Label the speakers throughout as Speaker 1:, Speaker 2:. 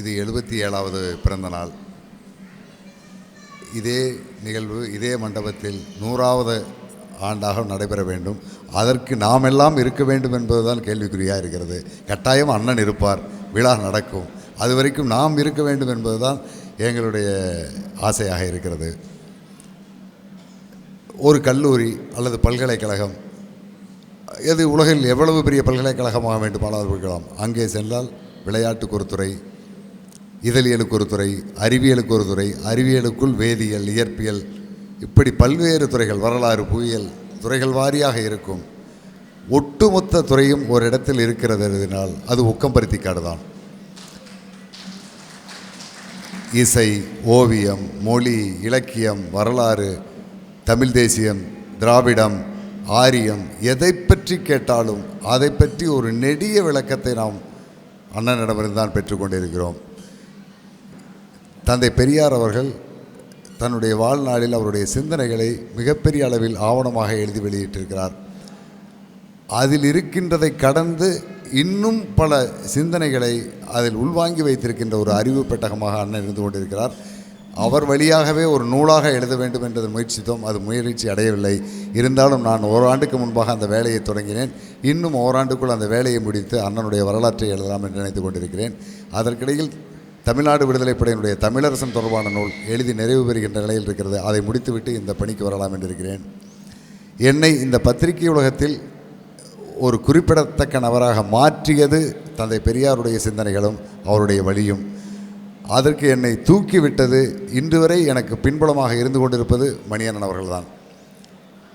Speaker 1: இது எழுபத்தி ஏழாவது பிறந்த நாள். இதே நிகழ்வு இதே மண்டபத்தில் நூறாவது ஆண்டாக நடைபெற வேண்டும். அதற்கு நாமெல்லாம் இருக்க வேண்டும் என்பதுதான் கேள்விக்குறியாக இருக்கிறது. கட்டாயம் அண்ணன் இருப்பார். விழா நடக்கும். அது வரைக்கும் நாம் இருக்க வேண்டும் என்பதுதான் எங்களுடைய ஆசையாக இருக்கிறது. ஒரு கல்லூரி அல்லது பல்கலைக்கழகம் இது உலகில் எவ்வளவு பெரிய பல்கலைக்கழகமாக வேண்டுமானால் இருக்கலாம். அங்கே சென்றால் விளையாட்டு குறுத்துறை இதழியலுக்கு ஒரு துறை அறிவியலுக்கு ஒரு துறை அறிவியலுக்குள் வேதியியல் இயற்பியல் இப்படி பல்வேறு துறைகள் வரலாறு புவியியல் துறைகள் வாரியாக இருக்கும். ஒட்டுமொத்த துறையும் ஒரு இடத்தில் இருக்கிறதுனால் அது உக்கம்பருத்திக்காடு தான். இசை ஓவியம் மொழி இலக்கியம் வரலாறு தமிழ் தேசியம் திராவிடம் ஆரியம் எதை பற்றி கேட்டாலும் அதை பற்றி ஒரு நெடிய விளக்கத்தை நாம் அண்ணனிடமிருந்து தான் பெற்றுக்கொண்டிருக்கிறோம் தந்தை பெரியார் அவர்கள் தன்னுடைய வாழ்நாளில் அவருடைய சிந்தனைகளை மிகப்பெரிய அளவில் ஆவணமாக எழுதி வெளியிட்டிருக்கிறார். அதில் இருக்கின்றதை கடந்து இன்னும் பல சிந்தனைகளை அதில் உள்வாங்கி வைத்திருக்கின்ற ஒரு அறிவு பெட்டகமாக அண்ணன் இருந்து கொண்டிருக்கிறார். அவர் வழியாகவே ஒரு நூலாக எழுத வேண்டும் என்றதை முயற்சித்தோம். அது முயற்சி அடையவில்லை. இருந்தாலும் நான் ஓராண்டுக்கு முன்பாக அந்த வேலையை தொடங்கினேன். இன்னும் ஓராண்டுக்குள் அந்த வேலையை முடித்து அண்ணனுடைய வரலாற்றை எழுதலாம் என்று நினைத்து கொண்டிருக்கிறேன். அதற்கிடையில் தமிழ்நாடு விடுதலை படையினுடைய தமிழரசன் தொடர்பான நூல் எழுதி நிறைவு பெறுகின்ற நிலையில் இருக்கிறது. அதை முடித்துவிட்டு இந்த பணிக்கு வரலாம் என்று இருக்கிறேன் என்னை இந்த பத்திரிகை உலகத்தில் ஒரு குறிப்பிடத்தக்க நபராக மாற்றியது தந்தை பெரியாருடைய சிந்தனைகளும் அவருடைய வழியும். அதற்கு என்னை தூக்கிவிட்டது இன்று வரை எனக்கு பின்புலமாக இருந்து கொண்டிருப்பது மணியண்ணன் அவர்கள்தான்.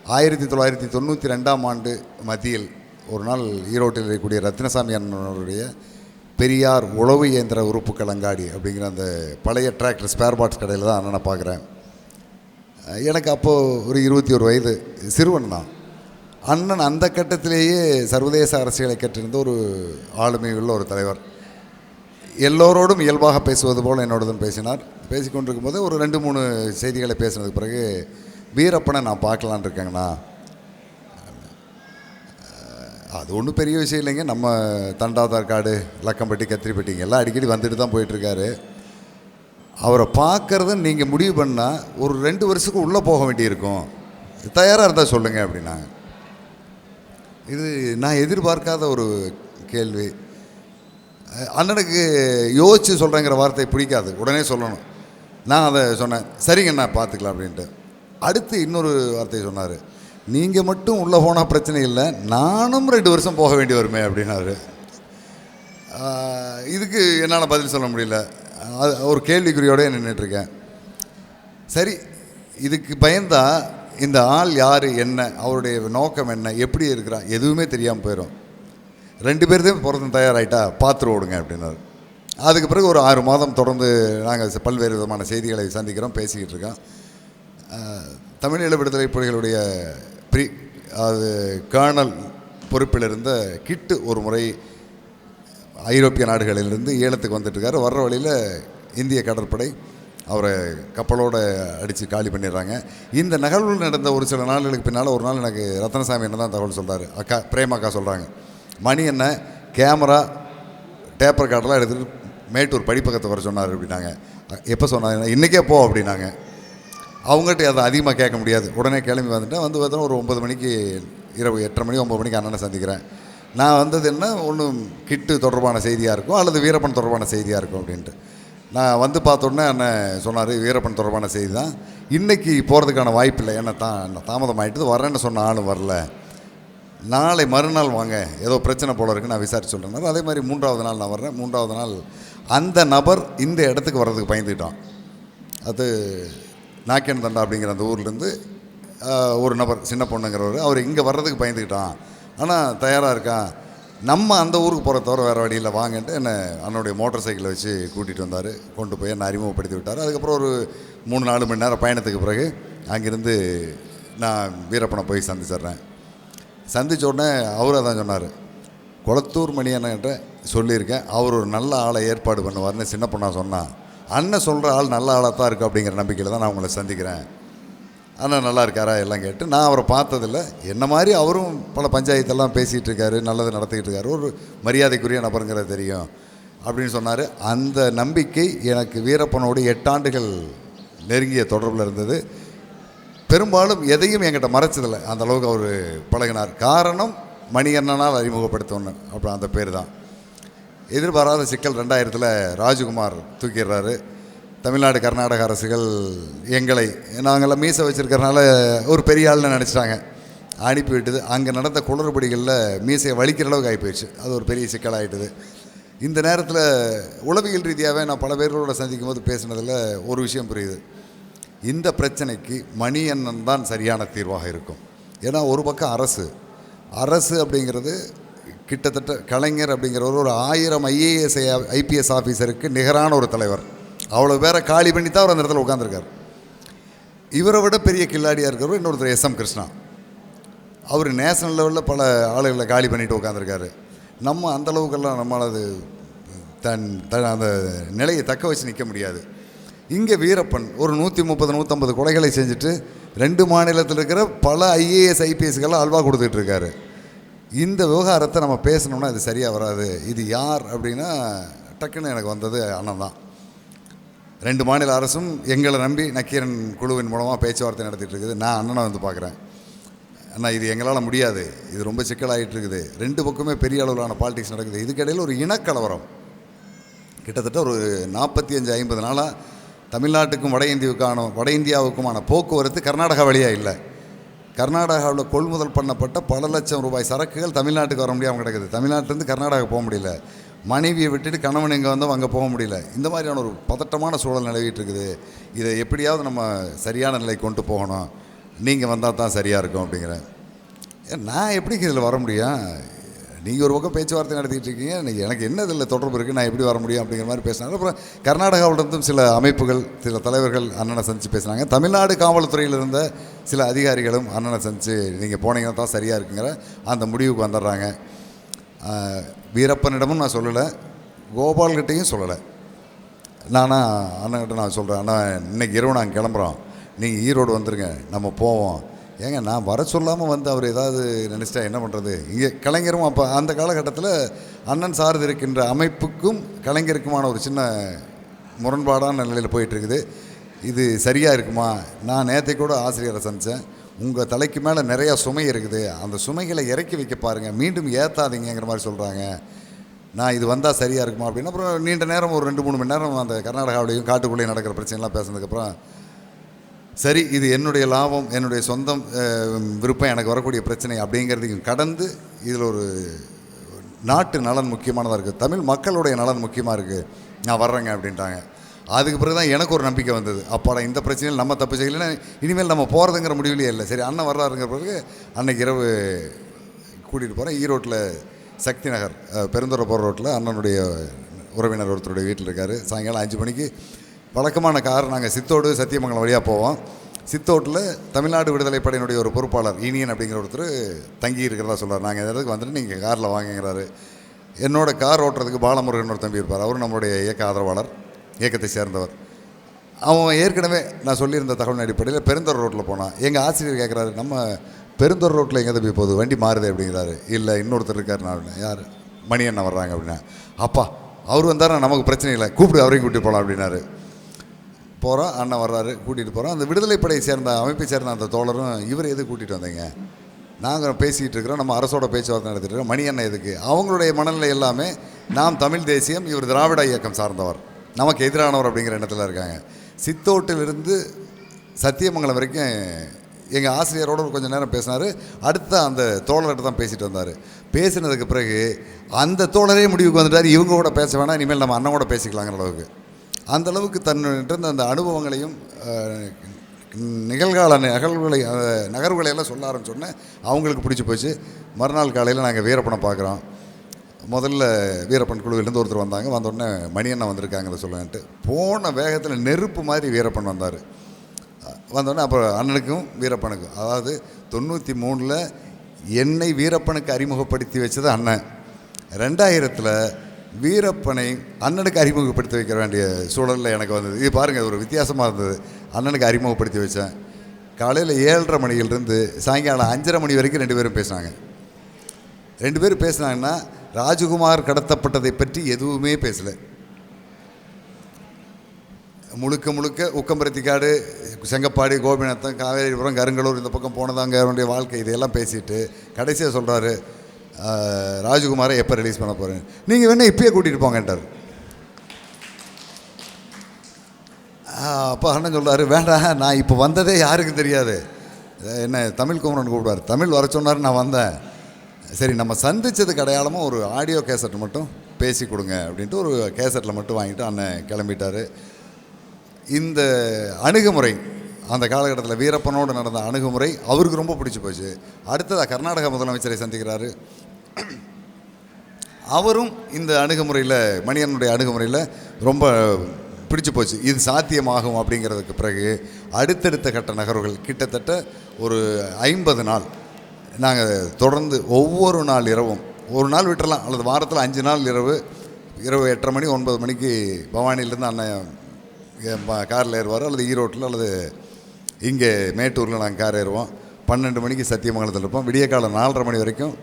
Speaker 1: ஆயிரத்தி தொள்ளாயிரத்தி தொண்ணூற்றி ரெண்டாம் ஆண்டு மத்தியில் ஒரு நாள் ஈரோட்டில் இருக்கக்கூடிய ரத்னசாமி அண்ணனுடைய பெரியார் உழவு இயந்திர உறுப்பு கலங்காடி அப்படிங்கிற அந்த பழைய டிராக்டர் ஸ்பேர் பார்ட்ஸ் கடையில் தான் அண்ணனை பார்க்குறேன். எனக்கு அப்போது ஒரு இருபத்தி ஒரு வயது சிறுவன் தான் அண்ணன் அந்த கட்டத்திலேயே சர்வதேச அரசியலை கற்றிருந்த ஒரு ஆளுமை உள்ள ஒரு தலைவர். எல்லோரோடும் இயல்பாக பேசுவது போல் என்னோடதும் பேசினார். பேசிக்கொண்டிருக்கும் போது ஒரு ரெண்டு மூணு செய்திகளை பேசினதுக்கு பிறகு வீரப்பனை நான் பார்க்கலான் இருக்கேங்கண்ணா. அது ஒன்றும் பெரிய விஷயம் இல்லைங்க. நம்ம தண்டாதார் காடு லக்கம்பட்டி கத்திரிப்பட்டிங்க எல்லாம் அடிக்கடி வந்துட்டு தான் போயிட்டுருக்காரு. அவரை பார்க்குறத நீங்கள் முடிவு பண்ணால் ஒரு ரெண்டு வருஷத்துக்கு உள்ளே போக வேண்டியிருக்கும். தயாராக இருந்தால் சொல்லுங்கள் அப்படின்னாங்க. இது நான் எதிர்பார்க்காத ஒரு கேள்வி. அண்ணனுக்கு யோசித்து சொல்கிறேங்கிற வார்த்தை பிடிக்காது. உடனே சொல்லணும். நான் அதை சொன்னேன். சரிங்கண்ணா பார்த்துக்கலாம் அப்படின்ட்டு. அடுத்து இன்னொரு வார்த்தையை சொன்னார். நீங்கள் மட்டும் உள்ளே போனால் பிரச்சனை இல்லை நானும் ரெண்டு வருஷம் போக வேண்டி வருமே அப்படின்னாரு. இதுக்கு என்னால் பதில் சொல்ல முடியல. அது ஒரு கேள்விக்குறியோடய நின்றுட்டுருக்கேன். சரி இதுக்கு பயந்தா இந்த ஆள் யார் என்ன அவருடைய நோக்கம் என்ன எப்படி இருக்கிறான் எதுவுமே தெரியாமல் போயிடும் ரெண்டு பேர்த்தையும் பிறந்து தயாராகிட்டா பார்த்துரு ஓடுங்க அப்படின்னாரு. அதுக்கு பிறகு ஒரு ஆறு மாதம் தொடர்ந்து நாங்கள் பல்வேறு விதமான செய்திகளை சந்திக்கிறோம் பேசிக்கிட்டு இருக்கோம். தமிழ் தமிழீழ விடுதலை புலிகளுடைய ப்ரீ அது கேர்னல் பொறுப்பில் இருந்த கிட்டு ஒரு முறை ஐரோப்பிய நாடுகளிலிருந்து ஈழத்துக்கு வந்துட்டுருக்காரு. வர்ற வழியில் இந்திய கடற்படை அவரை கப்பலோடு அடித்து காலி பண்ணிடுறாங்க. இந்த நிகழ்வு நடந்த ஒரு சில நாள்களுக்கு பின்னால் ஒரு நாள் எனக்கு ரத்னசாமி என்ன தான் தகவல் சொல்கிறாரு அக்கா பிரேமாக்கா சொல்கிறாங்க மணி என்ன? கேமரா டேப்பர் கார்டெல்லாம் எடுத்துகிட்டு மேட்டூர் படிப்பக்கத்தை வர சொன்னார் அப்படின்னாங்க. எப்போ சொன்னாங்க இன்றைக்கே போ அப்படின்னாங்க. அவங்ககிட்ட அதை அதிகமாக கேட்க முடியாது. உடனே கிளம்பி வந்துட்டேன். வந்து பார்த்தோன்னா ஒரு ஒம்பது மணிக்கு இரவு எட்டரை மணி ஒம்பது மணிக்கு அண்ணனை சந்திக்கிறேன். நான் வந்தது என்ன? ஒன்றும் கிட்டு தொடர்பான செய்தியாக இருக்கும் அல்லது வீரப்பன் தொடர்பான செய்தியாக இருக்கும் அப்படின்ட்டு. நான் வந்து பார்த்தோன்னே அண்ணன் சொன்னார் வீரப்பன் தொடர்பான செய்தி தான். இன்றைக்கி போகிறதுக்கான வாய்ப்பு இல்லை. ஏன்னா தான் தாமதம் ஆகிட்டு வரேன்னு சொன்ன ஆளும் வரல. நாளை மறுநாள் வாங்க. ஏதோ பிரச்சனை போல இருக்குது நான் விசாரிச்சு சொல்கிறேன் அதே மாதிரி மூன்றாவது நாள் நான் வர்றேன். மூன்றாவது நாள் அந்த நபர் இந்த இடத்துக்கு வர்றதுக்கு பயந்துக்கிட்டான் அது நாக்கன் தண்டா அப்படிங்கிற அந்த ஊர்லேருந்து ஒரு நபர் சின்ன பொண்ணுங்கிறவர் அவர் இங்கே வர்றதுக்கு பயந்துக்கிட்டான். ஆனால் தயாராக இருக்கான். நம்ம அந்த ஊருக்கு போகிற தவிர வேறு வழியில் வாங்கிட்டு என்னை அண்ணனுடைய மோட்டார் சைக்கிளை வச்சு கூட்டிகிட்டு வந்தார். கொண்டு போய் என்னை அறிமுகப்படுத்தி விட்டார். அதுக்கப்புறம் ஒரு மூணு நாலு மணி நேரம் பயணத்துக்கு பிறகு அங்கேருந்து நான் வீரப்பனை போய் சந்திச்சிட்றேன் சந்திச்ச உடனே அவரும் அதான் சொன்னார். குளத்தூர் மணி என்னன்ற சொல்லியிருக்கேன். அவர் ஒரு நல்ல ஆளை ஏற்பாடு பண்ணுவார்னு சின்ன பொண்ணா சொன்னான். அண்ணன் சொல்கிற ஆள் நல்ல ஆளாக தான் இருக்குது அப்படிங்கிற நம்பிக்கையில் தான் நான் உங்களை சந்திக்கிறேன். அண்ணன் நல்லா இருக்காரா? எல்லாம் கேட்டு நான் அவரை பார்த்ததில்ல. என்ன மாதிரி அவரும் பல பஞ்சாயத்தெல்லாம் பேசிகிட்டு இருக்காரு நல்லது நடத்திக்கிட்டு இருக்காரு. ஒரு மரியாதைக்குரிய நபருங்கிறது தெரியும் அப்படின்னு சொன்னார். அந்த நம்பிக்கை எனக்கு வீரப்பனோடு எட்டாண்டுகள் நெருங்கிய தொடர்பில் இருந்தது. பெரும்பாலும் எதையும் என்கிட்ட மறைச்சதில்லை. அந்தளவுக்கு அவர் பழகினார். காரணம் மணிகண்ணனால் அறிமுகப்படுத்தணும் அப்புறம் அந்த பேர் தான். எதிர்பாராத சிக்கல் ரெண்டாயிரத்தில் ராஜ்குமார் தூக்கிடுறாரு. தமிழ்நாடு கர்நாடக அரசுகள் எங்களை நாங்கள்லாம் மீசை வச்சுருக்கறனால ஒரு பெரிய ஆள்னு நினச்சிட்டாங்க. அனுப்பிவிட்டுது அங்கே நடந்த குளறுபடிகளில் மீசையை வலிக்கிற அளவுக்கு ஆகிப்போயிடுச்சு அது ஒரு பெரிய சிக்கலாயிட்டுது இந்த நேரத்தில் உளவியல் ரீதியாகவே நான் பல பேர்களோட சந்திக்கும் போது பேசினதில் ஒரு விஷயம் புரியுது. இந்த பிரச்சனைக்கு மணி அண்ணன் தான் சரியான தீர்வாக இருக்கும். ஏன்னா ஒரு பக்கம் அரசு. அரசு அப்படிங்கிறது கிட்டத்தட்ட கலைஞர் அப்படிங்கிறவர் ஒரு ஆயிரம் ஐஏஎஸ் ஐபிஎஸ் ஆஃபீஸருக்கு நிகரான ஒரு தலைவர். அவ்வளோ பேரை காலி பண்ணி தான் அவர் அந்த இடத்துல உட்காந்துருக்கார் இவரை விட பெரிய கில்லாடியாக இருக்கிறவர் இன்னொருத்தர் எஸ் எம் கிருஷ்ணா. அவர் நேஷனல் லெவலில் பல ஆளுகளை காலி பண்ணிட்டு உட்காந்துருக்காரு நம்ம அந்த அளவுக்கெல்லாம் நம்மளால் அது தன் தன் அந்த நிலையை தக்க வச்சு நிற்க முடியாது. இங்கே வீரப்பன் ஒரு நூற்றி முப்பது நூற்றம்பது கொலைகளை செஞ்சுட்டு ரெண்டு மாநிலத்தில் இருக்கிற பல ஐஏஎஸ் ஐபிஎஸ்க்கெல்லாம் அல்வா கொடுத்துட்ருக்காரு இந்த விவகாரத்தை நம்ம பேசணும்னா இது சரியாக வராது. இது யார் அப்படின்னா டக்குன்னு எனக்கு வந்தது அண்ணன் தான். ரெண்டு மாநில அரசும் எங்களை நம்பி நக்கீரன் குழுவின் மூலமாக பேச்சுவார்த்தை நடத்திட்டு இருக்குது. நான் அண்ணனை வந்து பார்க்குறேன். அண்ணா இது எங்களால் முடியாது. இது ரொம்ப சிக்கலாகிட்டு இருக்குது. ரெண்டு பக்கமே பெரிய அளவிலான பாலிடிக்ஸ் நடக்குது. இதுக்கிடையில் ஒரு இனக்கலவரம். கிட்டத்தட்ட ஒரு நாற்பத்தி அஞ்சு ஐம்பது நாளாக தமிழ்நாட்டுக்கும் வட இந்தியாவுக்கான வட இந்தியாவுக்குமான போக்குவரத்து கர்நாடகா வழியாக இல்லை. கர்நாடகாவில் கொள்முதல் பண்ணப்பட்ட பல லட்சம் ரூபாய் சரக்குகள் தமிழ்நாட்டுக்கு வர முடியாமல் கிடக்குது. தமிழ்நாட்டிலேருந்து கர்நாடகா போக முடியல. மனைவியை விட்டுட்டு கணவன் இங்கே வந்தோம் அங்கே போக முடியல. இந்த மாதிரியான ஒரு பதட்டமான சூழல் நிலவிட்டு இருக்குது. இதை எப்படியாவது நம்ம சரியான நிலை கொண்டு போகணும். நீங்கள் வந்தால் தான் சரியாக இருக்கும் அப்படிங்கிறேன் ஏன் நான் எப்படி இதில் வர முடியும்? நீங்கள் ஒரு பக்கம் பேச்சுவார்த்தை நடத்திட்டு இருக்கீங்க எனக்கு என்ன இதில் தொடர்பு இருக்குது நான் எப்படி வர முடியும் அப்படிங்கிற மாதிரி பேசினாங்க. அப்புறம் கர்நாடகாவிலிருந்தும் சில அமைப்புகள் சில தலைவர்கள் அண்ணனை சந்தித்து பேசினாங்க. தமிழ்நாடு காவல்துறையில் இருந்த சில அதிகாரிகளும் அண்ணனை சந்தித்து நீங்கள் போனீங்கன்னா தான் சரியாக இருக்குங்கிற அந்த முடிவுக்கு வந்துடுறாங்க. வீரப்பனிடமும் நான் சொல்லலை கோபால்கிட்டையும் சொல்லலை. நானா அண்ணன்கிட்ட நான் சொல்கிறேன் அண்ணா இன்றைக்கி இரவு நாங்கள் கிளம்புறோம். நீங்கள் ஈரோடு வந்துருங்க நம்ம போவோம். ஏங்க நான் வர சொல்லாமல் வந்து அவர் ஏதாவது நினச்சிட்டா என்ன பண்ணுறது இங்கே கலைஞரும் அப்போ அந்த காலகட்டத்தில் அண்ணன் சார்ந்து இருக்கின்ற அமைப்புக்கும் கலைஞருக்குமான ஒரு சின்ன முரண்பாடான நிலையில் போயிட்டு இருக்குது இது சரியாக இருக்குமா? நான் நேற்றை கூட ஆசிரியரை சந்தித்தேன் உங்கள் தலைக்கு மேலே நிறையா சுமை இருக்குது. அந்த சுமைகளை இறக்கி வைக்க பாருங்கள் மீண்டும் ஏற்றாதீங்கிற மாதிரி சொல்கிறாங்க நான் இது வந்தால் சரியாக இருக்குமா? அப்படின்னு அப்புறம் நீண்ட நேரம் ஒரு ரெண்டு மூணு மணி நேரம் அந்த கர்நாடகாவிலையும் காட்டுக்குள்ளேயும் நடக்கிற பிரச்சனைலாம் பேசுனதுக்கப்புறம் சரி இது என்னுடைய லாபம் என்னுடைய சொந்தம் விருப்பம் எனக்கு வரக்கூடிய பிரச்சனை அப்படிங்கிறதையும் கடந்து இதில் ஒரு நாட்டு நலன் முக்கியமானதாக இருக்குது தமிழ் மக்களுடைய நலன் முக்கியமாக இருக்குது நான் வர்றேங்க அப்படின்ட்டாங்க. அதுக்கு பிறகு தான் எனக்கு ஒரு நம்பிக்கை வந்தது. அப்பாடா இந்த பிரச்சனையில் நம்ம தப்பு செய்யலைன்னா இனிமேல் நம்ம போகிறதுங்கிற முடிவுலையே இல்லை. சரி அண்ணன் வர்றாருங்கிற பிறகு அன்னைக்கு இரவு கூட்டிகிட்டு போகிறேன் ஈரோட்டில் சக்தி நகர் பெருந்துறை போகிற ரோட்டில் அண்ணனுடைய உறவினர் ஒருத்தருடைய வீட்டில் இருக்கார். சாயங்காலம் அஞ்சு மணிக்கு வழக்கமான கார். நாங்கள் சித்தோடு சத்தியமங்கலம் வழியாக போவோம். சித்தோட்டில் தமிழ்நாடு விடுதலை படையினுடைய ஒரு பொறுப்பாளர் ஈனியன் அப்படிங்கிற ஒருத்தர் தங்கி இருக்கிறதா சொல்கிறார் நாங்கள் இந்த இடத்துக்கு வந்துட்டு நீங்கள் காரில் வாங்குங்கிறாரு. என்னோடய கார் ஓட்டுறதுக்கு பாலமுருகன் ஒரு தம்பி இருப்பார். அவரும் நம்மளுடைய இயக்க ஆதரவாளர் இயக்கத்தை சேர்ந்தவர். அவன் ஏற்கனவே நான் சொல்லியிருந்த தகவல் அடிப்படையில் பெருந்தர் ரோட்டில் போனான். எங்கள் ஆசிரியர் கேட்குறாரு நம்ம பெருந்தர் ரோட்டில் எங்கே தம்பி போகுது? வண்டி மாறுதே அப்படிங்கிறாரு. இல்லை இன்னொருத்தர் இருக்கார். நான் யார்? மணி அண்ணன் வர்றாங்க அப்படின்னா. அப்பா அவர் வந்தாரா நமக்கு பிரச்சனை இல்லை. கூப்பிடு அவரையும் கூட்டி போகலாம் அப்படின்னாரு. போகிறோம் அண்ணன் வர்றாரு கூட்டிகிட்டு போகிறோம் அந்த விடுதலை படையை சேர்ந்த அமைப்பை சேர்ந்த அந்த தோழரும் இவர் எது கூட்டிகிட்டு வந்தீங்க? நாங்கள் பேசிகிட்டு இருக்கிறோம் நம்ம அரசோட பேச்சுவார்த்தை நடத்திட்டு இருக்கோம் மணி அண்ணன் எதுக்கு? அவங்களுடைய மனநிலை எல்லாமே நாம் தமிழ் தேசியம் இவர் திராவிட இயக்கம் சார்ந்தவர். நமக்கு எதிரானவர் அப்படிங்கிற எண்ணத்தில் இருக்காங்க. சித்தோட்டிலிருந்து சத்தியமங்கலம் வரைக்கும் எங்கள் ஆசிரியரோட கொஞ்சம் நேரம் பேசினார். அடுத்த அந்த தோழர்கிட்ட தான் பேசிட்டு வந்தார். பேசினதுக்கு பிறகு அந்த தோழரே முடிவுக்கு வந்துட்டார். இவங்க கூட பேச வேணாம் இனிமேல் நம்ம அண்ணன் கூட பேசிக்கலாங்கிற அளவுக்கு. அந்த அளவுக்கு தன்னிட்ட அந்த அனுபவங்களையும் நிகழ்கால நிகழ்வுகளை நகர்வுகளை எல்லாம் சொல்ல ஆரம்பிச்சோடனே அவங்களுக்கு பிடிச்சி போச்சு. மறுநாள் காலையில் நாங்கள் வீரப்பனை பார்க்குறோம். முதல்ல வீரப்பன் குழுவிலேருந்து ஒருத்தர் வந்தாங்க. வந்தோடனே மணியண்ணன் வந்திருக்காங்கிறத சொல்லுன்ட்டு போன வேகத்தில் நெருப்பு மாதிரி வீரப்பன் வந்தார். வந்தோடனே அப்புறம் அண்ணனுக்கும் வீரப்பனுக்கும். அதாவது தொண்ணூற்றி மூணில் என்னை வீரப்பனுக்கு அறிமுகப்படுத்தி வச்சது அண்ணன். ரெண்டாயிரத்தில் வீரப்பனை அண்ணனுக்கு அறிமுகப்படுத்தி வைக்க வேண்டிய சூழலில் எனக்கு வந்தது. இது பாருங்கள் ஒரு வித்தியாசமாக இருந்தது. அண்ணனுக்கு அறிமுகப்படுத்தி வச்சேன். காலையில் ஏழரை மணியிலிருந்து சாயங்காலம் அஞ்சரை மணி வரைக்கும் ரெண்டு பேரும் பேசினாங்க. ரெண்டு பேரும் பேசுனாங்கன்னா ராஜகுமார் கடத்தப்பட்டதை பற்றி எதுவுமே பேசலை. முழுக்க முழுக்க உக்கம்பரத்திக்காடு செங்கப்பாடி கோபிநாத்தம் காவேரிபுரம் கருங்கலூர் இந்த பக்கம் போனதாங்க அவனுடைய வாழ்க்கை இதையெல்லாம் பேசிட்டு கடைசியாக சொல்கிறாரு ராஜகுமாரை எப்போ ரிலீஸ் பண்ண போகிறேன் நீங்கள் வேணால் இப்பயே கூட்டிகிட்டு போங்கன்றார் அப்போ அண்ணன் சொல்கிறார் வேண்டாம் நான் இப்போ வந்ததே யாருக்கும் தெரியாது. என்ன தமிழ் குமரன் கூப்பிடுவார். தமிழ் வர சொன்னார் நான் வந்தேன். சரி நம்ம சந்திச்சதுக்கு அடையாளமாக ஒரு ஆடியோ கேசட் மட்டும் பேசி கொடுங்க அப்படின்ட்டு ஒரு கேசட்டில் மட்டும் வாங்கிட்டு அண்ணன் கிளம்பிட்டாரு. இந்த அணுகுமுறை அந்த காலகட்டத்தில் வீரப்பனோடு நடந்த அணுகுமுறை அவருக்கு ரொம்ப பிடிச்சி போச்சு. அடுத்ததாக கர்நாடக முதலமைச்சரை சந்திக்கிறாரு. அவரும் இந்த அணுகுமுறையில் மணியனுடைய அணுகுமுறையில் ரொம்ப பிடிச்சி போச்சு. இது சாத்தியமாகும் அப்படிங்கிறதுக்கு பிறகு அடுத்தடுத்த கட்ட நகர்வுகள் கிட்டத்தட்ட ஒரு ஐம்பது நாள். நாங்கள் தொடர்ந்து ஒவ்வொரு நாள் இரவும் ஒரு நாள் விட்டுறலாம் அல்லது வாரத்தில் அஞ்சு நாள் இரவு இரவு எட்டரை மணி ஒன்பது மணிக்கு பவானியிலேருந்து அண்ணன் காரில் ஏறுவார் அல்லது ஈரோட்டில் அல்லது இங்கே மேட்டூரில் நாங்கள் கார் ஏறுவோம். பன்னெண்டு மணிக்கு சத்தியமங்கலத்தில் இருப்போம். விடிய காலம் நாலரை மணி வரைக்கும்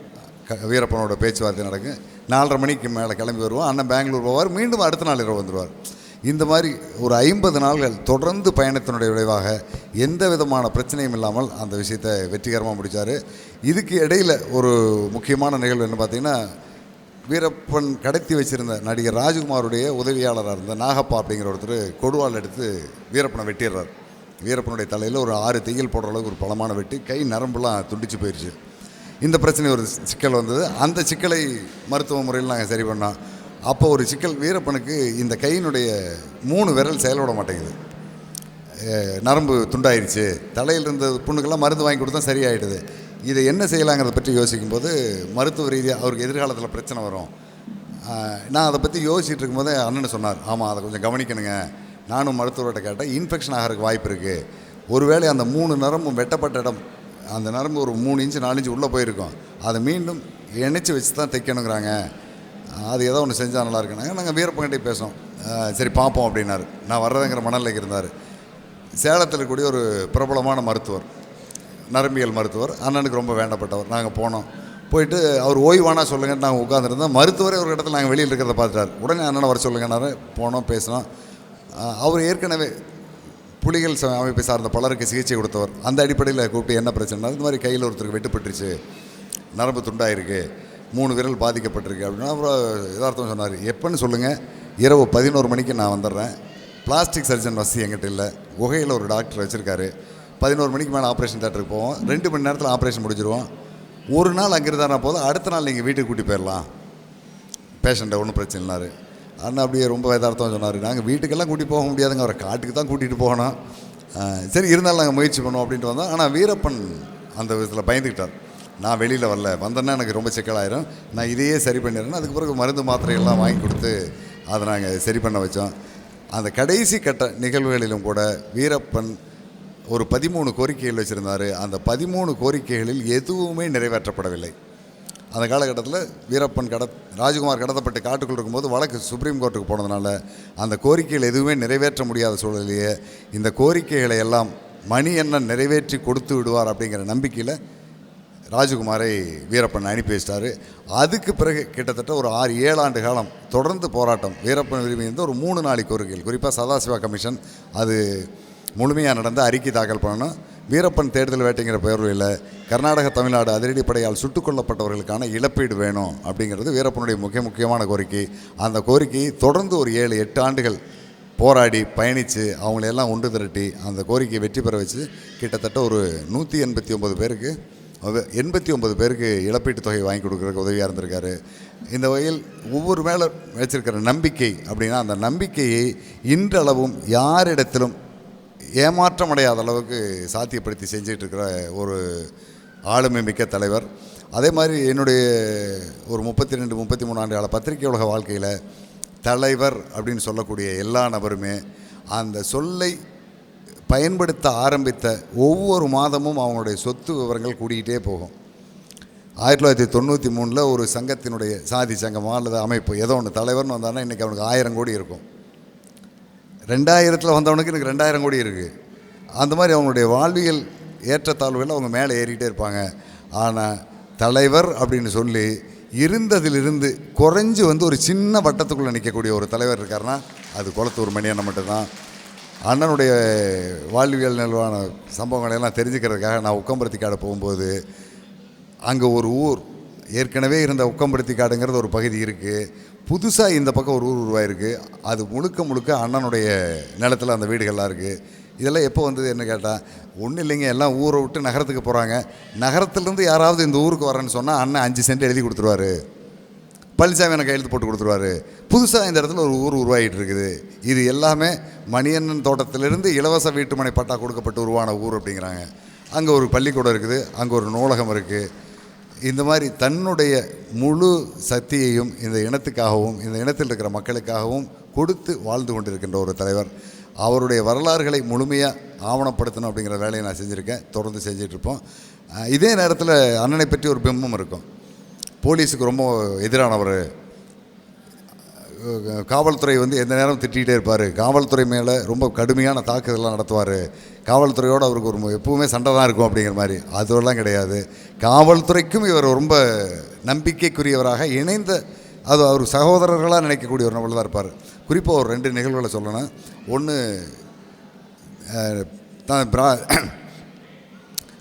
Speaker 1: க வீரப்பனோட பேச்சுவார்த்தை நடக்கும். நாலரை மணிக்கு மேலே கிளம்பி வருவோம். அண்ணன் பெங்களூர் போவார். மீண்டும் அடுத்த நாள் இரவு வந்துடுவார் இந்த மாதிரி ஒரு ஐம்பது நாள்கள் தொடர்ந்து பயணத்தினுடைய விளைவாக எந்த விதமான பிரச்சனையும் இல்லாமல் அந்த விஷயத்தை வெற்றிகரமாக முடித்தார் இதுக்கு இடையில் ஒரு முக்கியமான நிகழ்வு என்ன பார்த்தீங்கன்னா வீரப்பன் கடத்தி வச்சிருந்த நடிகர் ராஜ்குமாருடைய உதவியாளராக இருந்த நாகப்பா அப்படிங்கிற ஒருத்தர் கொடுவால் எடுத்து வீரப்பனை வெட்டிடுறார். வீரப்பனுடைய தலையில் ஒரு ஆறு தையல் போடுற அளவுக்கு ஒரு பலமான வெட்டி கை நரம்புலாம் துண்டிச்சு போயிடுச்சு இந்த பிரச்சனை ஒரு சிக்கல் வந்தது. அந்த சிக்கலை மருத்துவ முறையில் நாங்கள் சரி பண்ணோம். அப்போ ஒரு சிக்கல் வீரப்பனுக்கு இந்த கையினுடைய மூணு விரல் செயல்பட மாட்டேங்குது. நரம்பு துண்டாயிருச்சு. தலையில் இருந்த புண்ணுக்கெல்லாம் மருந்து வாங்கி கொடுத்தா சரியாயிடுது. இதை என்ன செய்யலாங்கிறத பற்றி யோசிக்கும்போது மருத்துவ ரீதியாக அவருக்கு எதிர்காலத்தில் பிரச்சனை வரும். நான் அதை பற்றி யோசிச்சுட்டு இருக்கும்போது அண்ணன் சொன்னார் ஆமாம் அதை கொஞ்சம் கவனிக்கணுங்க. நானும் மருத்துவர்கிட்ட கேட்டேன் இன்ஃபெக்ஷன் ஆகிறதுக்கு வாய்ப்பு இருக்குது ஒருவேளை அந்த மூணு நரம்பும் வெட்டப்பட்ட இடம் அந்த நரம்பு ஒரு மூணு இன்ச்சு நாலு இன்ச்சு உள்ளே போயிருக்கோம். அதை மீண்டும் இணைச்சி வச்சு தான் தைக்கணுங்கிறாங்க. அது ஏதோ ஒன்று செஞ்சால் நல்லா இருக்குனாங்க நாங்கள் வீரப்பங்கிட்டே பேசோம் சரி பார்ப்போம் அப்படின்னாரு. நான் வர்றதுங்கிற மணலில் இருந்தார். சேலத்தில் இருக்கக்கூடிய ஒரு பிரபலமான மருத்துவர் நரம்பியல் மருத்துவர் அண்ணனுக்கு ரொம்ப வேண்டப்பட்டவர். நாங்கள் போனோம். போயிட்டு அவர் ஓய்வானா சொல்லுங்கன்னு நாங்கள் உட்காந்துருந்தோம் மருத்துவரே ஒரு இடத்துல நாங்கள் வெளியில் இருக்கிறத பார்த்துட்டார். உடனே அண்ணனை வர சொல்லுங்கன்னாரு. போனோம் பேசினோம். அவர் ஏற்கனவே புலிகள் ச- அமைப்பை சார்ந்த பலருக்கு சிகிச்சை கொடுத்தவர். அந்த அடிப்படையில் கூப்பிட்டு என்ன பிரச்சனை இந்த மாதிரி கையில் ஒருத்தருக்கு வெட்டுப்பட்டுருச்சு நரம்பு துண்டாயிருக்கு மூணு விரல் பாதிக்கப்பட்டிருக்கு அப்படின்னா அப்புறம் யதார்த்தம் சொன்னார். எப்போன்னு சொல்லுங்கள் இரவு பதினோரு மணிக்கு நான் வந்துடுறேன். பிளாஸ்டிக் சர்ஜன் வசதி எங்கிட்ட இல்லை. குகையில் ஒரு டாக்டர் வச்சுருக்காரு. பதினோரு மணிக்கு மேலே ஆப்ரேஷன் தேட்டருக்கு போவோம். ரெண்டு மணி நேரத்தில் ஆப்ரேஷன் முடிச்சிருவோம் ஒரு நாள் அங்கே இருந்தாருனா போதும் அடுத்த நாள் நீங்கள் வீட்டுக்கு கூட்டி போயிடலாம். பேஷண்ட்டை ஒன்றும் பிரச்சனை இல்லாரு அண்ணன் அப்படியே ரொம்ப யதார்த்தம் சொன்னார். நாங்கள் வீட்டுக்கெல்லாம் கூட்டிகிட்டு போக முடியாதுங்க. அவரை காட்டுக்கு தான் கூட்டிகிட்டு போகணும். சரி இருந்தாலும் நாங்கள் முயற்சி பண்ணுவோம் அப்படின்ட்டு வந்தோம். ஆனால் வீரப்பன் அந்த விதத்தில் பயந்துக்கிட்டார். நான் வெளியில் வரல. வந்தேன்னா எனக்கு ரொம்ப சிக்கலாயிரும். நான் இதையே சரி பண்ணிடுறேன். அதுக்கு பிறகு மருந்து மாத்திரை எல்லாம் வாங்கி கொடுத்து அதை நாங்கள் சரி பண்ண வச்சோம். அந்த கடைசி கட்ட நிகழ்வுகளிலும் கூட வீரப்பன் ஒரு பதிமூணு கோரிக்கைகள் வச்சுருந்தார். அந்த பதிமூணு கோரிக்கைகளில் எதுவுமே நிறைவேற்றப்படவில்லை. அந்த காலகட்டத்தில் வீரப்பன் கட ராஜ்குமார் கடத்தப்பட்டு காட்டுக்குள் இருக்கும்போது வழக்கு சுப்ரீம் கோர்ட்டுக்கு போனதுனால அந்த கோரிக்கைகள் எதுவுமே நிறைவேற்ற முடியாத சூழலிலேயே இந்த கோரிக்கைகளை எல்லாம் மணி என்ன நிறைவேற்றி கொடுத்து விடுவார் அப்படிங்கிற நம்பிக்கையில் ராஜகுமாரை வீரப்பன் அனுப்பி வச்சிட்டாரு. அதுக்கு பிறகு கிட்டத்தட்ட ஒரு ஆறு ஏழு ஆண்டு காலம் தொடர்ந்து போராட்டம் வீரப்பன் விரும்பி இருந்த ஒரு மூணு நாளைக்கு கோரிக்கைகள் குறிப்பாக சதாசிவா கமிஷன் அது முழுமையாக நடந்து அறிக்கை தாக்கல் பண்ணணும். வீரப்பன் தேடுதல் வேட்டைங்கிற பெயர்வையில் கர்நாடக தமிழ்நாடு அதிரடிப்படையால் சுட்டுக் கொல்லப்பட்டவர்களுக்கான இழப்பீடு வேணும் அப்படிங்கிறது வீரப்பனுடைய முக்கிய முக்கியமான கோரிக்கை. அந்த கோரிக்கையை தொடர்ந்து ஒரு ஏழு எட்டு ஆண்டுகள் போராடி பயணித்து அவங்களையெல்லாம் ஒன்று திரட்டி அந்த கோரிக்கையை வெற்றி பெற வச்சு கிட்டத்தட்ட ஒரு நூற்றி எண்பத்தி ஒம்பது பேருக்கு எண்பத்தி ஒம்பது பேருக்கு இழப்பீட்டுத் தொகை வாங்கி கொடுக்குறதுக்கு உதவியாக இருந்திருக்காரு. இந்த வகையில் ஒவ்வொரு மேலே வச்சிருக்கிற நம்பிக்கை அப்படின்னா அந்த நம்பிக்கையை இன்றளவும் யாரிடத்திலும் ஏமாற்றம் அடையாத அளவுக்கு சாத்தியப்படுத்தி செஞ்சிட்டு இருக்கிற ஒரு ஆளுமை மிக்க தலைவர். அதே மாதிரி என்னுடைய ஒரு முப்பத்தி ரெண்டு முப்பத்தி மூணு ஆண்டு கால பத்திரிகை உலக வாழ்க்கையில் தலைவர் அப்படின்னு சொல்லக்கூடிய எல்லா நபருமே அந்த சொல்லை பயன்படுத்த ஆரம்பித்த ஒவ்வொரு மாதமும் அவங்களுடைய சொத்து விவரங்கள் கூடிக்கிட்டே போகும். ஆயிரத்தி தொள்ளாயிரத்தி தொண்ணூற்றி மூணில் ஒரு சங்கத்தினுடைய சாதி சங்கமாக அல்லது அமைப்பு ஏதோ ஒன்று தலைவர்னு வந்தாங்கன்னா இன்றைக்கி அவனுக்கு ஆயிரம் கோடி இருக்கும். ரெண்டாயிரத்தில் வந்தவனுக்கு எனக்கு ரெண்டாயிரம் கோடி இருக்குது அந்த மாதிரி அவங்களுடைய வாழ்வியல் ஏற்றத்தாழ்வுகள் அவங்க மேலே ஏறிக்கிட்டே இருப்பாங்க. ஆனால் தலைவர் அப்படின்னு சொல்லி இருந்ததிலிருந்து குறைஞ்சு வந்து ஒரு சின்ன வட்டத்துக்குள்ளே நிற்கக்கூடிய ஒரு தலைவர் இருக்காருன்னா அது குளத்தூர் மணியான மட்டும்தான். அண்ணனுடைய வாழ்வியல் நிலவான சம்பவங்களை எல்லாம் தெரிஞ்சுக்கிறதுக்காக நான் உக்கம்பருத்திக்காடு போகும்போது அங்கே ஒரு ஊர் ஏற்கனவே இருந்த உக்கம்பருத்திக்காடுங்கிறது ஒரு பகுதி இருக்குது புதுசாக இந்த பக்கம் ஒரு ஊர் உருவாயிருக்கு. அது முழுக்க முழுக்க அண்ணனுடைய நிலத்தில் அந்த வீடுகள்லாம் இருக்குது இதெல்லாம் எப்போ வந்தது என்ன கேட்டால் ஒன்றும் இல்லைங்க எல்லாம் ஊரை விட்டு நகரத்துக்கு போகிறாங்க நகரத்துலேருந்து யாராவது இந்த ஊருக்கு வரேன்னு சொன்னால் அண்ணன் அஞ்சு சென்ட் எழுதி கொடுத்துருவாரு. பழனிசாமி எனக்கு கையெழுத்து போட்டு கொடுத்துருவாரு. புதுசாக இந்த இடத்துல ஒரு ஊர் உருவாகிட்டு இருக்குது. இது எல்லாமே மணியண்ணன் தோட்டத்திலிருந்து இலவச வீட்டுமனை பட்டா கொடுக்கப்பட்டு உருவான ஊர் அப்படிங்கிறாங்க. அங்கே ஒரு பள்ளிக்கூடம் இருக்குது அங்கே ஒரு நூலகம் இருக்குது இந்த மாதிரி தன்னுடைய முழு சக்தியையும் இந்த இனத்துக்காகவும் இந்த இனத்தில் இருக்கிற மக்களுக்காகவும் கொடுத்து வாழ்ந்து கொண்டிருக்கின்ற ஒரு தலைவர். அவருடைய வரலாறுகளை முழுமையாக ஆவணப்படுத்தணும் அப்படிங்கிற வேலையை நான் செஞ்சுருக்கேன். தொடர்ந்து செஞ்சிட்ருப்போம் இதே நேரத்தில் அண்ணனை பற்றி ஒரு பிம்பம் இருக்கும். போலீஸுக்கு ரொம்ப எதிரானவர் காவல்துறை வந்து எந்த நேரம் திட்டிகிட்டே இருப்பார். காவல்துறை மேலே ரொம்ப கடுமையான தாக்குதலாம் நடத்துவார். காவல்துறையோடு அவருக்கு ஒரு எப்பவுமே சண்டை தான் இருக்கும் அப்படிங்கிற மாதிரி. அதெல்லாம் கிடையாது. காவல்துறைக்கும் இவர் ரொம்ப நம்பிக்கைக்குரியவராக இணைந்த அது அவர் சகோதரர்களாக நினைக்கக்கூடிய ஒரு நபர் தான் இருப்பார். குறிப்பாக ஒரு ரெண்டு நிகழ்வுகளை சொல்லணும் ஒன்று தான் பிரா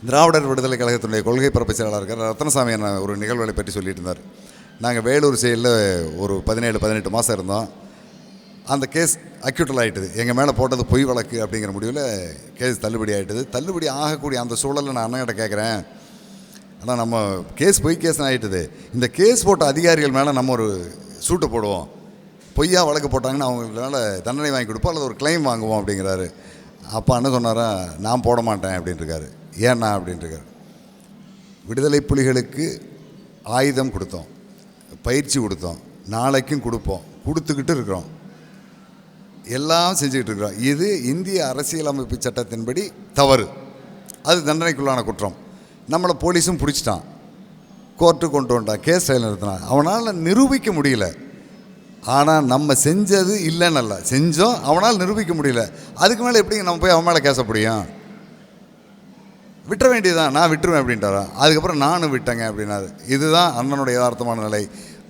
Speaker 1: திராவிடர் விடுதலை கழகத்தினுடைய கொள்கை பரப்பு செயலாளர் ரத்னசாமி என்ன ஒரு நிகழ்வுகளை பற்றி சொல்லிட்டு இருந்தார். நாங்கள் வேலூர் செயலில் ஒரு பதினேழு பதினெட்டு மாதம் இருந்தோம். அந்த கேஸ் அக்யூட்டல் ஆகிட்டுது எங்கள் மேலே போட்டது பொய் வழக்கு அப்படிங்கிற முடிவில் கேஸ் தள்ளுபடி ஆகிட்டுது தள்ளுபடி ஆகக்கூடிய அந்த சூழலில் நான் அண்ணன்கிட்ட கேட்குறேன். ஆனால் நம்ம கேஸ் பொய் கேஸ் ஆகிட்டுது இந்த கேஸ் போட்ட அதிகாரிகள் மேலே நம்ம ஒரு சூட்டை போடுவோம். பொய்யா வழக்கு போட்டாங்கன்னா அவங்களால தண்டனை வாங்கி கொடுப்போம் அல்லது ஒரு கிளைம் வாங்குவோம் அப்படிங்கிறாரு. அப்பா அண்ணன் சொன்னாரா நான் போட மாட்டேன் அப்படின்ட்டுருக்காரு. ஏன்னா அப்படின்ட்டுருக்காரு. விடுதலை புலிகளுக்கு ஆயுதம் கொடுத்தோம். பயிற்சி கொடுத்தோம். நாளைக்கும் கொடுப்போம். கொடுத்துக்கிட்டு இருக்கிறோம். எல்லாம் செஞ்சுக்கிட்டு இருக்கிறோம் இது இந்திய அரசியலமைப்பு சட்டத்தின்படி தவறு. அது தண்டனைக்குள்ளான குற்றம். நம்மளை போலீஸும் பிடிச்சிட்டான். கோர்ட்டு கொண்டு வந்தான். கேஸ் செயல் நிறுத்தினான் அவனால் நிரூபிக்க முடியல. ஆனால் நம்ம செஞ்சது இல்லைன்னு அல்ல. செஞ்சோம் அவனால் நிரூபிக்க முடியல. அதுக்கு மேலே எப்படிங்க நம்ம போய் அவன் மேலே கேச முடியும் விட்டுற வேண்டியதுதான். நான் விட்டுருவேன் அப்படின்ட்டாரா? அதுக்கப்புறம் நானும் விட்டேங்க அப்படின்னாரு. இதுதான் அண்ணனுடைய யதார்த்தமான நிலை.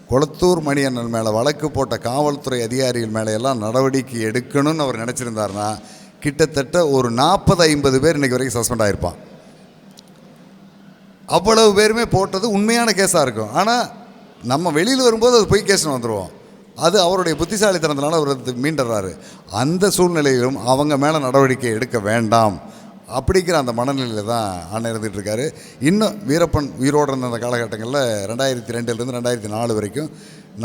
Speaker 1: கொளத்தூர் மணி அண்ணன் மேலே வழக்கு போட்ட காவல்துறை அதிகாரிகள் மேலே எல்லாம் நடவடிக்கை எடுக்கணும்னு அவர் நினச்சிருந்தாருன்னா கிட்டத்தட்ட ஒரு நாற்பது ஐம்பது பேர் இன்றைக்கி வரைக்கும் சஸ்பெண்ட் ஆகிருப்பான் அவ்வளவு பேருமே போட்டது உண்மையான கேஸாக இருக்கும். ஆனால் நம்ம வெளியில் வரும்போது அது பொய் கேஸ்னு வந்துடுவோம் அது அவருடைய புத்திசாலித்தனத்தினால அவர் அது மீண்டுறாரு. அந்த சூழ்நிலையிலும் அவங்க மேலே நடவடிக்கை எடுக்க வேண்டாம். அப்படிங்கிற அந்த மனநிலையில் தான் அண்ணன் இருந்துகிட்ருக்காரு. இன்னும் வீரப்பன் உயிரோடு இருந்த அந்த காலகட்டங்களில் ரெண்டாயிரத்தி ரெண்டுலேருந்து ரெண்டாயிரத்தி நாலு வரைக்கும்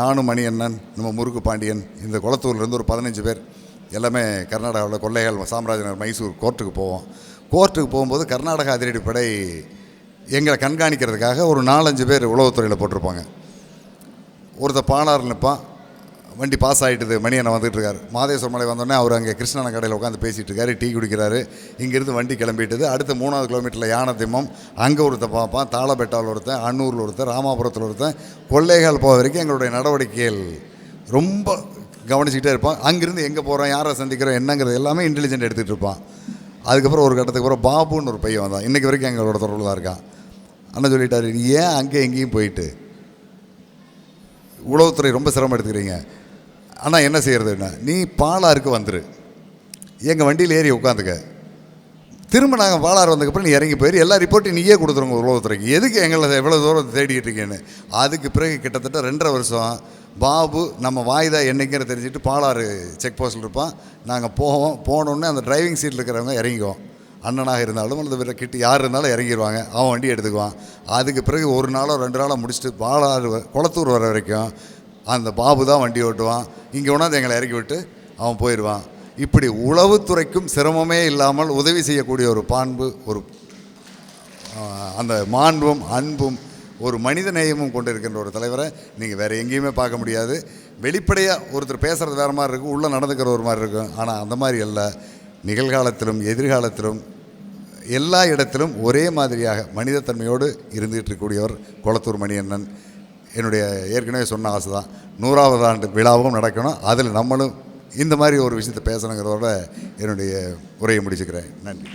Speaker 1: நானும் மணி அண்ணன் நம்ம முருகு பாண்டியன் இந்த குளத்தூர்லேருந்து ஒரு பதினஞ்சு பேர் எல்லாமே கர்நாடகாவில் கொள்ளைகள் சாம்ராஜ்நகர் மைசூர் கோர்ட்டுக்கு போவோம். கோர்ட்டுக்கு போகும்போது கர்நாடக அதிரடிப்படை எங்களை கண்காணிக்கிறதுக்காக ஒரு நாலஞ்சு பேர் உளவுத்துறையில் போட்டிருப்பாங்க. ஒருத்தர் பாலாறு நிற்பான் வண்டி பாஸ் ஆகிட்டுது மணி அண்ணன் வந்துட்டு இருக்காரு. மாதேஸ்வர மலை வந்தோடனே அவர் அங்கே கிருஷ்ணன கடையில் உட்காந்து பேசிகிட்டு இருக்காரு டீ குடிக்கிறாரு. இங்கேருந்து வண்டி கிளம்பிட்டுது. அடுத்த மூணாவது கிலோமீட்டரில் யானை திம்மம். அங்கே ஒருத்தன் பார்ப்பான் தாளபெட்டாவில் ஒருத்தன் அன்னூரில் ஒருத்தன் ராமாபுரத்தில் ஒருத்தன். கொள்ளைகால் போக வரைக்கும் எங்களுடைய நடவடிக்கைகள் ரொம்ப கவனிச்சுக்கிட்டே இருப்பான். அங்கேருந்து எங்கே போகிறோம் யாரை சந்திக்கிறோம் என்னங்கிறது எல்லாமே இன்டெலிஜென்ட் எடுத்துகிட்டு இருப்பான். அதுக்கப்புறம் ஒரு கட்டத்துக்கு அப்புறம் பாபுன்னு ஒரு பையன் வந்தான். இன்றைக்கி வரைக்கும் எங்களோட தொடர்பில் தான் இருக்கான். அண்ணன் சொல்லிட்டாரு ஏன் அங்கே எங்கேயும் போயிட்டு? உளவுத்துறை ரொம்ப சிரமம் எடுத்துக்கிறீங்க ஆனால் என்ன செய்கிறதுன்னா நீ பாலாருக்கு வந்துரு. எங்கள் வண்டியில் ஏறி உட்காந்துக்க திரும்ப நாங்கள் பாலாறு வந்ததுக்கப்புறம் நீ இறங்கி போயிரு. எல்லா ரிப்போர்ட்டையும் நீயே கொடுத்துருங்க உலகத்துறைக்கு. எதுக்கு எங்களை எவ்வளோ தூரம் தேடிக்கிட்டு இருக்கேன்னு அதுக்கு பிறகு கிட்டத்தட்ட ரெண்டரை வருஷம் பாபு நம்ம வாய்தா என்னைக்கிற தெரிஞ்சுட்டு பாலாறு செக் போஸ்ட்டில் இருப்பான். நாங்கள் போவோம். போனோடனே அந்த டிரைவிங் சீட்டில் இருக்கிறவங்க இறங்கிவோம் அண்ணனாக இருந்தாலும் அல்லது வேறு கிட்ட யார் இருந்தாலும் இறங்கிடுவாங்க அவன் வண்டி எடுத்துக்குவான். அதுக்கு பிறகு ஒரு நாளோ ரெண்டு நாளோ முடிச்சுட்டு பாலாறு வ- குளத்தூர் வர வரைக்கும் அந்த பாபு தான் வண்டி ஓட்டுவான். இங்கே கொண்டாந்து எங்களை இறக்கி விட்டு அவன் போயிடுவான். இப்படி உளவுத்துறைக்கும் சிரமமே இல்லாமல் உதவி செய்யக்கூடிய ஒரு பான்பு ஒரு அந்த மாண்பும் அன்பும் ஒரு மனித நேயமும் கொண்டு இருக்கின்ற ஒரு தலைவரை நீங்கள் வேறு எங்கேயுமே பார்க்க முடியாது. வெளிப்படையாக ஒருத்தர் பேசுகிறது வேறு மாதிரி இருக்கும் உள்ளே நடந்துக்கிற ஒரு மாதிரி இருக்கும். ஆனால் அந்த மாதிரி அல்ல. நிகழ்காலத்திலும் எதிர்காலத்திலும் எல்லா இடத்திலும் ஒரே மாதிரியாக மனிதத்தன்மையோடு இருந்துகிட்டு இருக்கக்கூடியவர் குளத்தூர் மணியண்ணன். என்னுடைய ஏற்கனவே சொன்ன ஆசை தான். நூறாவது ஆண்டு விழாவும் நடக்கணும். அதில் நம்மளும் இந்த மாதிரி ஒரு விஷயத்தை பேசணுங்கிறதோட என்னுடைய உரையை முடிச்சுக்கிறேன். நன்றி.